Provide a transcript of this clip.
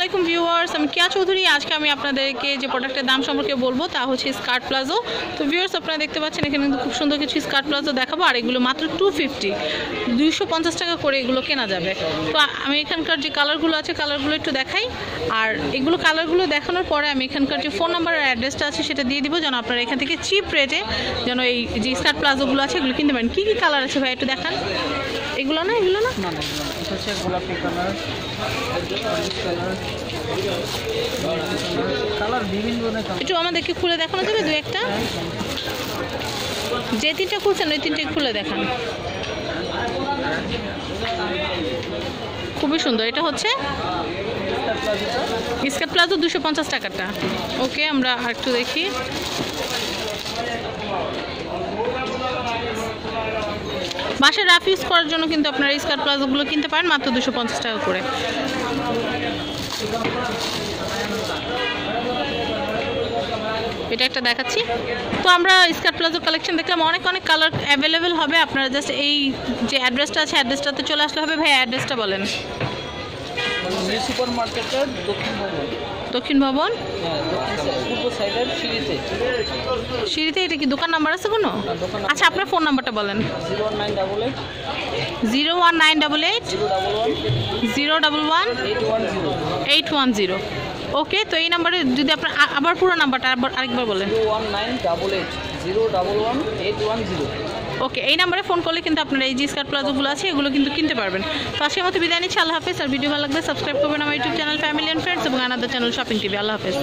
আলাইকুম ভিউয়ার্স, আমি কিয়া চৌধুরী। আজকে আমি আপনাদেরকে যে প্রোডাক্টের দাম সম্পর্কে বলব তা হচ্ছে স্কার্ট প্লাজো তো ভিউয়ার্স, আপনারা দেখতে পাচ্ছেন এখানে কিন্তু খুব সুন্দর কিছু স্কার্ট প্লাজো দেখাবো, আর এগুলো মাত্র টু ফিফটি পঞ্চাশ টাকা করে এগুলো কেনা যাবে। তো আমি এখানকার যে কালারগুলো আছে, কালারগুলো একটু দেখাই। আর এগুলো কালারগুলো দেখানোর পরে আমি এখানকার যে ফোন নাম্বার অ্যাড্রেসটা আছে সেটা দিয়ে দিব, যেন আপনারা এখান থেকে চিপ রেটে যেন এই যে স্কার্ট প্লাজোগুলো আছে, এগুলো কিনতে পারেন। কী কী কালার আছে ভাই, একটু দেখান। এগুলো না এগুলো না? না না এগুলো হচ্ছে গোলাপি কালার কালার বিভিন্ন একটু আমাদেরকে খুলে দেখানো যাবে দু একটা? যে তিনটা খুলছেন ওই তিনটে খুলে দেখান। খুবই সুন্দর। এটা হচ্ছে? স্কার্ট প্লাজো দুশো পঞ্চাশ টাকাটা। ওকে আমরা আর একটু দেখি। বাসায় রাফ ইউজ করার জন্য কিন্তু আপনারা স্কার্ট প্লাজোগুলো কিনতে পারেন, মাত্র দুশো পঞ্চাশ টাকা করে। এটা একটা দেখাচ্ছি। তো আমরা স্কার্ট প্লাজো কালেকশন দেখলাম, অনেক অনেক কালার অ্যাভেলেবেল হবে। আপনারা জাস্ট এই যে অ্যাড্রেসটা আছে অ্যাড্রেসটাতে চলে আসলে হবে। ভাই অ্যাড্রেসটা বলেন। সুপার মার্কেটের দক্ষিণ দক্ষিণ ভবন? সিঁড়িতে, এটা কি দোকান নাম্বার আছে কোনো? আচ্ছা আপনার ফোন নাম্বারটা বলেন। Zero one nine double eight. Zero double one eight one zero. Okay, তো এই নাম্বারে যদি আপনার আবার পুরো নাম্বারটা আরেকবার বলেন। One nine double eight. Zero double one eight one zero. Okay এই নাম্বারে ফোন করলে কিন্তু আপনারা এই যে স্কার্ট প্লাজোগুলো আছে, এগুলো কিন্তু কিনতে পারবেন। তো আজকের মতো বিদায় নিচ্ছি, আল্লাহ হাফেজ। আর ভিডিও ভালো লাগবে সাবস্ক্রাইব করবেন আমার YouTube channel family and friends এবং আনাদার চ্যানেল শপিং টিভি আল্লাহ হাফেজ।